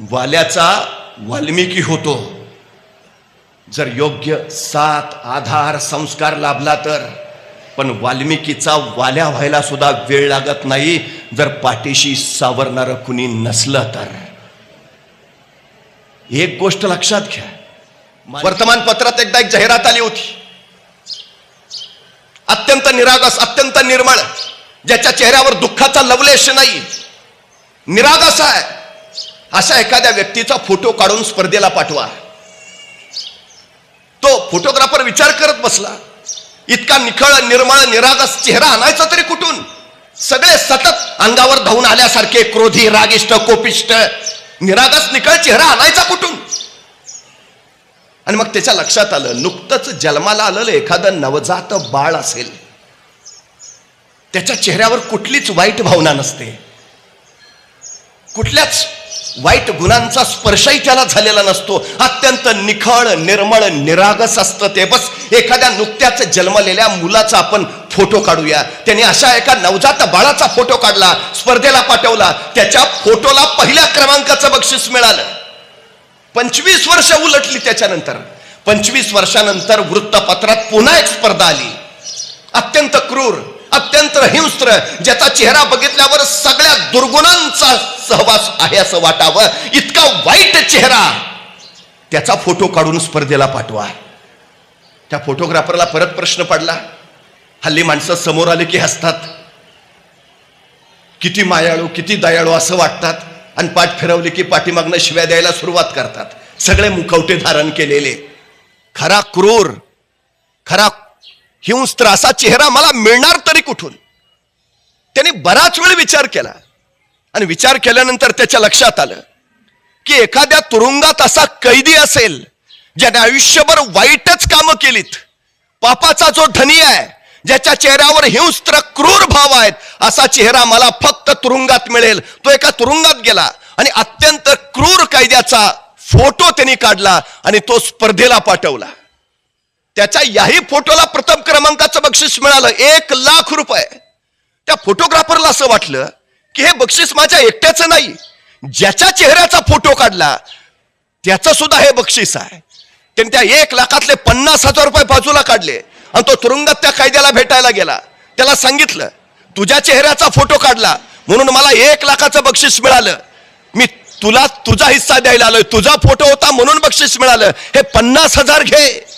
वाल्याचा वाल्मिकी होतो. जर योग्य साथ आधार संस्कार लाभला तर पण वाल्मिकीचा वाल्या व्हायला सुद्धा वेळ लागत नाही जर पाठीशी सावरणार कुणी नसलं तर. एक गोष्ट लक्षात घ्या. वर्तमानपत्रात एकदा एक जाहिरात आली होती. अत्यंत निरागस अत्यंत निर्मळ ज्याच्या चेहऱ्यावर दुःखाचा लवलेश नाही. निरागस आहे. अशा एखाद्या व्यक्तीचा फोटो काढून स्पर्धेला पाठवा. तो फोटोग्राफर विचार करत बसला. इतका निखळ निर्मळ निरागस चेहरा आणायचा तरी कुठून? सगळे सतत अंगावर धावून आल्यासारखे क्रोधी रागिष्ट कोपिष्ट निरागस निखळ चेहरा आणायचा कुठून? आणि मग त्याच्या लक्षात आलं नुकतंच जन्माला आलेलं एखादं नवजात बाळ असेल. त्याच्या चेहऱ्यावर कुठलीच वाईट भावना नसते. कुठल्याच वाईट गुणांचा स्पर्शही त्याला झालेला नसतो. अत्यंत निखळ निर्मळ निरागस असतं ते. बस एखाद्या नुकत्याच जन्मलेल्या मुलाचा आपण फोटो काढूया. त्याने अशा एका नवजात बाळाचा फोटो काढला स्पर्धेला पाठवला. त्याच्या फोटोला पहिल्या क्रमांकाचं बक्षीस मिळालं. पंचवीस वर्ष उलटली त्याच्यानंतर. पंचवीस वर्षानंतर वृत्तपत्रात पुन्हा एक स्पर्धा आली. अत्यंत क्रूर अत्यंत हिंस्त्र ज्याचा चेहरा बघितल्यावर सगळ्या दुर्गुणांचा सहवास आहे असं वाटावं. इतका वाईट चेहरा. त्याचा फोटो काढून स्पर्धेला पाठवा. त्या फोटोग्राफरला परत प्रश्न पडला. हल्ली माणसं समोर आले की हसतात. किती मायाळू किती दयाळू असं वाटतात. आणि पाठ फिरवली की पाठीमागनं शिव्या द्यायला सुरुवात करतात. सगळे मुखवटे धारण केलेले. खरा क्रूर खरा हिंस्त्र असा चेहरा मला मिळणार तरी कुठून? त्याने बराच वेळ विचार केला. आणि विचार केल्यानंतर त्याच्या लक्षात आलं की एखाद्या तुरुंगात असा कैदी असेल ज्याने आयुष्यभर वाईटच कामं केलीत. पापाचा जो धनी आहे ज्याच्या चेहऱ्यावर हिंस्त्र क्रूर भाव आहेत असा चेहरा मला फक्त तुरुंगात मिळेल. तो एका तुरुंगात गेला आणि अत्यंत क्रूर कायद्याचा फोटो त्यांनी काढला आणि तो स्पर्धेला पाठवला. त्याच्या याही फोटोला प्रथम क्रमांकाचं बक्षीस मिळालं. एक लाख रुपये. त्या फोटोग्राफरला असं वाटलं की हे बक्षीस माझ्या एकट्याचं नाही. ज्याच्या चेहऱ्याचा फोटो काढला त्याचं सुद्धा हे बक्षीस आहे. त्याने त्या एक लाखातले पन्नास हजार रुपये बाजूला काढले आणि तो तुरुंगात त्या कायद्याला भेटायला गेला. त्याला सांगितलं तुझ्या चेहऱ्याचा फोटो काढला. म्हणून मला एक लाखाचं बक्षीस मिळालं. मी तुला तुझा हिस्सा द्यायला आलोय. तुझा फोटो होता म्हणून बक्षीस मिळालं. हे पन्नास हजार घे.